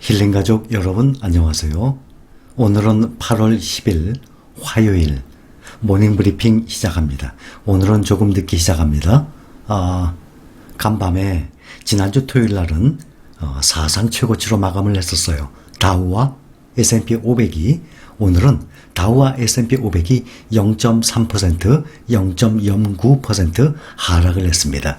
힐링 가족 여러분 안녕하세요. 오늘은 8월 10일 화요일 모닝 브리핑 시작합니다. 오늘은 조금 늦게 시작합니다. 아, 간밤에 지난주 토요일 날은 어, 사상 최고치로 마감을 했었어요. 다우와 S&P 500이 오늘은 다우와 S&P 500이 0.3%, 0.09% 하락을 했습니다.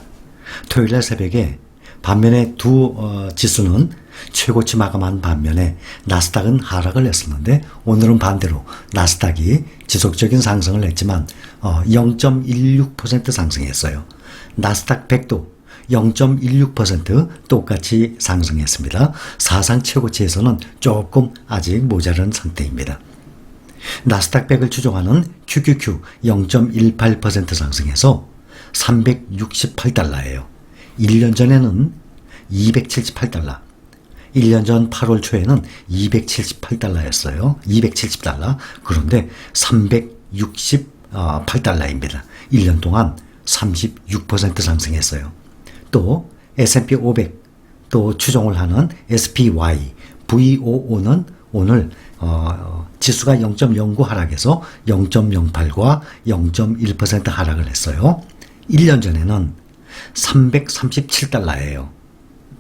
토요일 날 새벽에 반면에 두 어, 지수는 최고치 마감한 반면에 나스닥은 하락을 했었는데 오늘은 반대로 나스닥이 지속적인 상승을 했지만 어, 0.16% 상승했어요. 나스닥 100도 0.16% 똑같이 상승했습니다. 사상 최고치에서는 조금 아직 모자란 상태입니다. 나스닥 100을 추종하는 QQQ 0.18% 상승해서 368달러예요. 1년 전에는 278달러. 1년 전 8월 초에는 278달러였어요. 270달러. 그런데 368달러입니다. 1년 동안 36% 상승했어요. 또 S&P 500 또 추종을 하는 SPY, VOO는 오늘 어, 지수가 0.09 하락해서 0.08과 0.1% 하락을 했어요. 1년 전에는 337달러예요.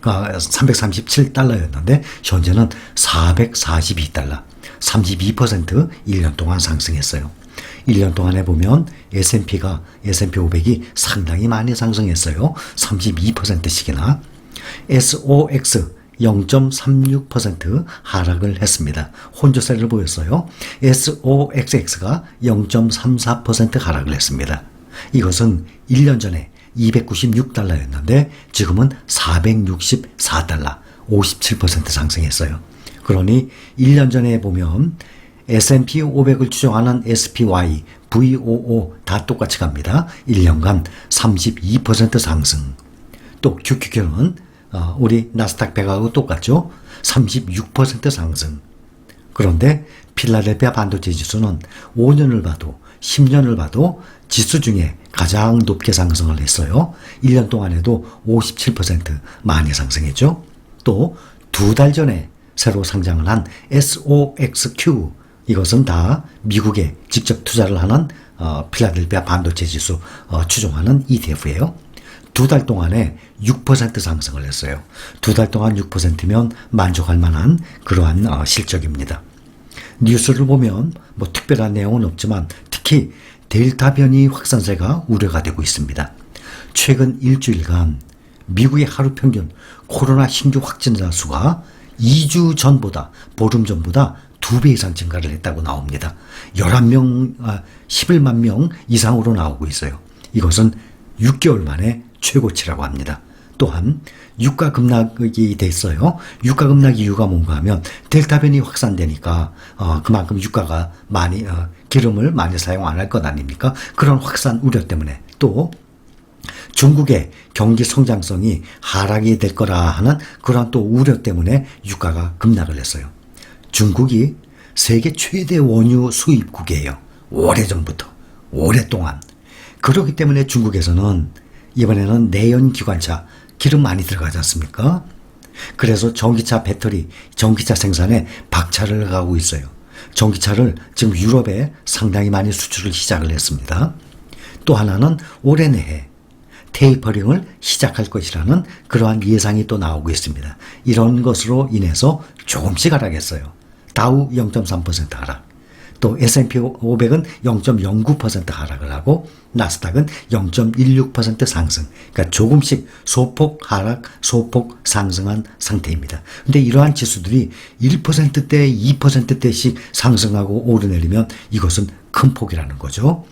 그러니까 337달러였는데 현재는 442달러, 32% 1년 동안 상승했어요. 1년 동안에 보면 S&P가 S&P 500이 상당히 많이 상승했어요. 32%씩이나 SOX 0.36% 하락을 했습니다. 혼조세를 보였어요. SOXX가 0.34% 하락을 했습니다. 이것은 1년 전에 296달러였는데 지금은 464달러, 57% 상승했어요. 그러니 1년 전에 보면 S&P 500을 추종하는 SPY, VOO 다 똑같이 갑니다. 1년간 32% 상승. 또 QQQ는 어, 우리 나스닥 100하고 똑같죠? 36% 상승. 그런데 필라델피아 반도체 지수는 5년을 봐도 10년을 봐도 지수 중에 가장 높게 상승을 했어요. 1년 동안 에도 57% 많이 상승했죠. 또 두 달 전에 새로 상장을 한 SOXQ 이것은 다 미국에 직접 투자를 하는 어, 필라델피아 반도체 지수 어, 추종하는 ETF예요. 두 달 동안에 6% 상승을 했어요. 두 달 동안 6%면 만족할 만한 그러한 어, 실적입니다. 뉴스를 보면 뭐 특별한 내용은 없지만 특히 델타 변이 확산세가 우려가 되고 있습니다. 최근 일주일간 미국의 하루 평균 코로나 신규 확진자 수가 2주 전보다 보름 전보다 두배 이상 증가를 했다고 나옵니다. 11명, 아, 11만 명 이상으로 나오고 있어요. 이것은 6개월 만에 최고치라고 합니다. 또한 유가 급락이 됐어요. 유가 급락 이유가 뭔가 하면 델타 변이 확산되니까 어, 그만큼 유가가 많이 어, 기름을 많이 사용 안 할 것 아닙니까? 그런 확산 우려 때문에 또 중국의 경기 성장성이 하락이 될 거라 하는 그런 또 우려 때문에 유가가 급락을 했어요. 중국이 세계 최대 원유 수입국이에요. 오래전부터. 오랫동안. 그렇기 때문에 중국에서는 이번에는 내연 기관차 기름 많이 들어가지 않습니까? 그래서 전기차 배터리, 전기차 생산에 박차를 가고 있어요. 전기차를 지금 유럽에 상당히 많이 수출을 시작을 했습니다. 또 하나는 올해 내에 테이퍼링을 시작할 것이라는 그러한 예상이 또 나오고 있습니다. 이런 것으로 인해서 조금씩 하락했어요. 다우 0.3% 하락. 또 S&P 500은 0.09% 하락을 하고 나스닥은 0.16% 상승. 그러니까 조금씩 소폭 하락, 소폭 상승한 상태입니다. 근데 이러한 지수들이 1%대, 2%대씩 상승하고 오르내리면 이것은 큰 폭이라는 거죠.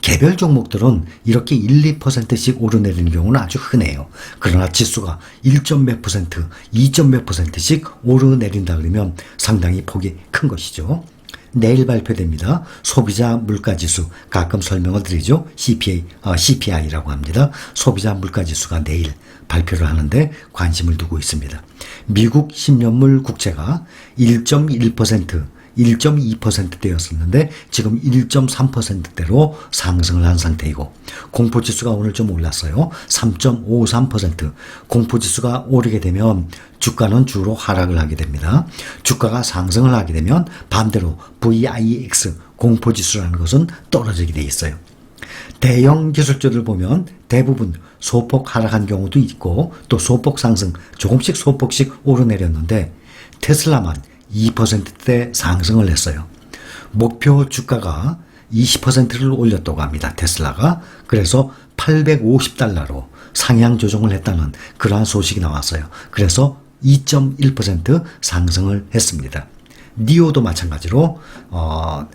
개별 종목들은 이렇게 1, 2%씩 오르내리는 경우는 아주 흔해요. 그러나 지수가 1점 몇 퍼센트, 2점 몇 퍼센트씩 오르내린다 그러면 상당히 폭이 큰 것이죠. 내일 발표됩니다. 소비자 물가지수 가끔 설명을 드리죠. CPI, 어, CPI라고 합니다. 소비자 물가지수가 내일 발표를 하는데 관심을 두고 있습니다. 미국 10년물 국채가 1.1% 1.2%대였었는데 지금 1.3%대로 상승을 한 상태이고 공포지수가 오늘 좀 올랐어요. 3.53% 공포지수가 오르게 되면 주가는 주로 하락을 하게 됩니다. 주가가 상승을 하게 되면 반대로 VIX 공포지수라는 것은 떨어지게 돼 있어요. 대형 기술주들 보면 대부분 소폭 하락한 경우도 있고 또 소폭 상승 조금씩 소폭씩 오르내렸는데 테슬라만 2%대 상승을 했어요. 목표 주가가 20%를 올렸다고 합니다. 테슬라가. 그래서 850달러로 상향 조정을 했다는 그러한 소식이 나왔어요. 그래서 2.1% 상승을 했습니다. 니오도 마찬가지로 어,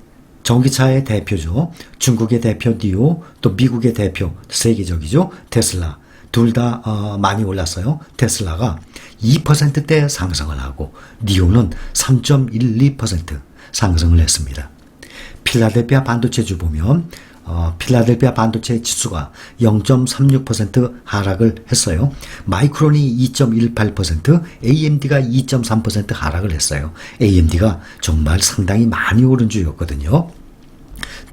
전기차의 대표죠. 중국의 대표 니오, 또 미국의 대표 세계적이죠. 테슬라. 둘다 어, 많이 올랐어요. 테슬라가 2%대 상승을 하고 니오는 3.12% 상승을 했습니다. 필라델피아 반도체주 보면 어, 필라델피아 반도체 지수가 0.36% 하락을 했어요. 마이크론이 2.18%, AMD가 2.3% 하락을 했어요. AMD가 정말 상당히 많이 오른 주였거든요.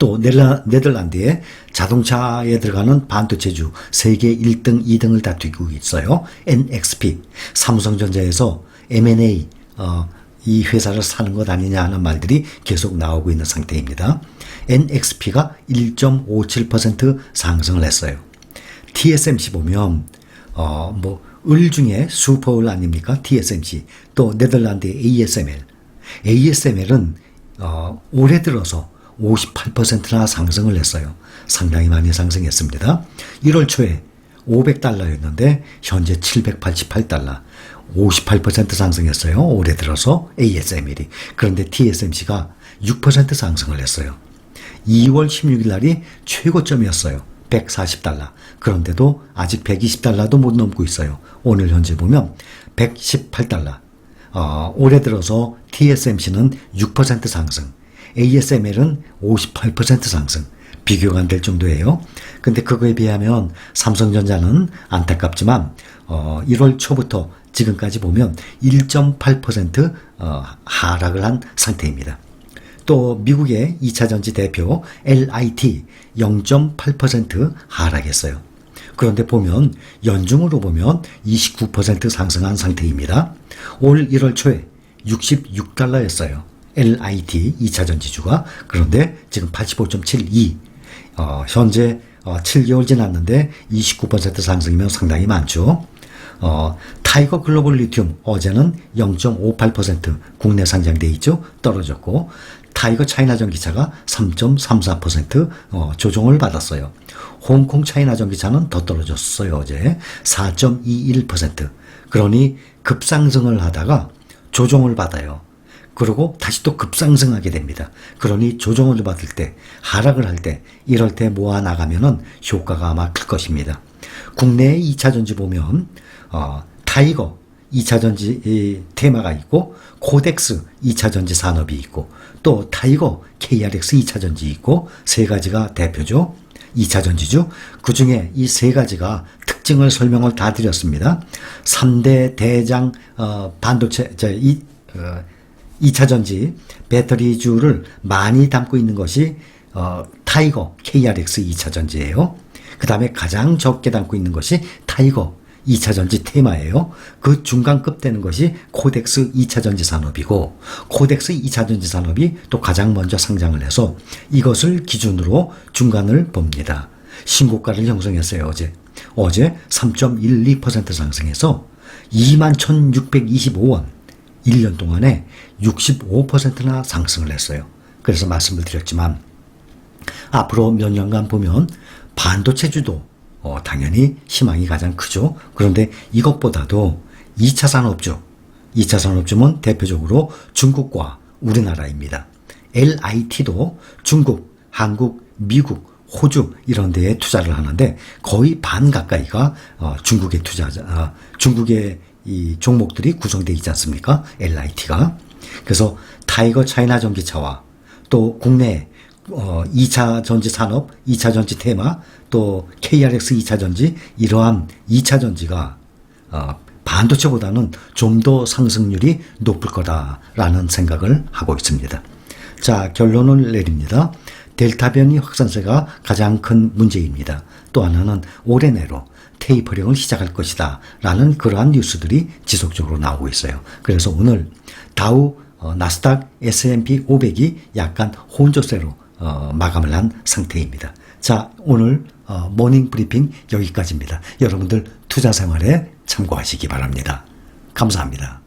또 네라, 네덜란드의 자동차에 들어가는 반도체주 세계 1등, 2등을 다투고 있어요. NXP, 삼성전자에서 M&A 어, 이 회사를 사는 것 아니냐 하는 말들이 계속 나오고 있는 상태입니다. NXP가 1.57% 상승을 했어요. TSMC 보면 어 뭐 을 중에 슈퍼을 아닙니까? TSMC 또 네덜란드의 ASML. ASML은 어 올해 들어서 58%나 상승을 했어요. 상당히 많이 상승했습니다. 1월 초에 500달러였는데 현재 788달러. 58% 상승했어요. 올해 들어서 ASML이. 그런데 TSMC가 6% 상승을 했어요. 2월 16일 날이 최고점이었어요. 140달러. 그런데도 아직 120달러도 못 넘고 있어요. 오늘 현재 보면 118달러. 어, 올해 들어서 TSMC는 6% 상승, ASML은 58% 상승. 비교가 안 될 정도예요. 근데 그거에 비하면 삼성전자는 안타깝지만 어, 1월 초부터 지금까지 보면 1.8% 어, 하락을 한 상태입니다. 또 미국의 2차 전지 대표 LIT 0.8% 하락했어요. 그런데 보면 연중으로 보면 29% 상승한 상태입니다. 올 1월 초에 66달러였어요. LIT 2차 전지주가 그런데 지금 85.72 어, 현재 어, 7개월 지났는데 29% 상승이면 상당히 많죠. 어, 타이거 글로벌 리튬 어제는 0.58% 국내 상장돼 있죠. 떨어졌고 타이거 차이나 전기차가 3.34% 어, 조정을 받았어요. 홍콩 차이나 전기차는 더 떨어졌어요. 어제 4.21% 그러니 급상승을 하다가 조정을 받아요. 그리고 다시 또 급상승하게 됩니다. 그러니 조정을 받을 때, 하락을 할 때, 이럴 때 모아 나가면은 효과가 아마 클 것입니다. 국내 2차 전지 보면 어, 타이거 2차 전지 이, 테마가 있고 코덱스 2차 전지 산업이 있고 또 타이거 KRX 2차 전지 있고 세 가지가 대표죠. 2차 전지주. 그 중에 이 세 가지가 특징을 설명을 다 드렸습니다. 3대 대장 어, 반도체 저, 이, 어, 2차 전지 배터리 주를 많이 담고 있는 것이 어, 타이거 KRX 2차 전지예요. 그 다음에 가장 적게 담고 있는 것이 타이거 2차 전지 테마예요. 그 중간급 되는 것이 코덱스 2차 전지 산업이고 코덱스 2차 전지 산업이 또 가장 먼저 상장을 해서 이것을 기준으로 중간을 봅니다. 신고가를 형성했어요, 어제. 어제 3.12% 상승해서 21,625원. 1년 동안에 65%나 상승을 했어요. 그래서 말씀을 드렸지만 앞으로 몇 년간 보면 반도체주도 어, 당연히 희망이 가장 크죠. 그런데 이것보다도 2차 산업주, 2차 산업주는 대표적으로 중국과 우리나라입니다. LIT도 중국, 한국, 미국, 호주 이런 데에 투자를 하는데 거의 반 가까이가 어, 중국의 투자, 어, 중국의 이 종목들이 구성되어 있지 않습니까? LIT가. 그래서 타이거 차이나 전기차와 또 국내 어, 2차 전지 산업, 2차 전지 테마, 또 KRX 2차 전지, 이러한 2차 전지가, 어, 반도체보다는 좀 더 상승률이 높을 거다라는 생각을 하고 있습니다. 자, 결론을 내립니다. 델타 변이 확산세가 가장 큰 문제입니다. 또 하나는 올해 내로 테이퍼링을 시작할 것이다. 라는 그러한 뉴스들이 지속적으로 나오고 있어요. 그래서 오늘 다우, 어, 나스닥, S&P 500이 약간 혼조세로 어, 마감을 한 상태입니다. 자, 오늘 어, 모닝 브리핑 여기까지입니다. 여러분들 투자 생활에 참고하시기 바랍니다. 감사합니다.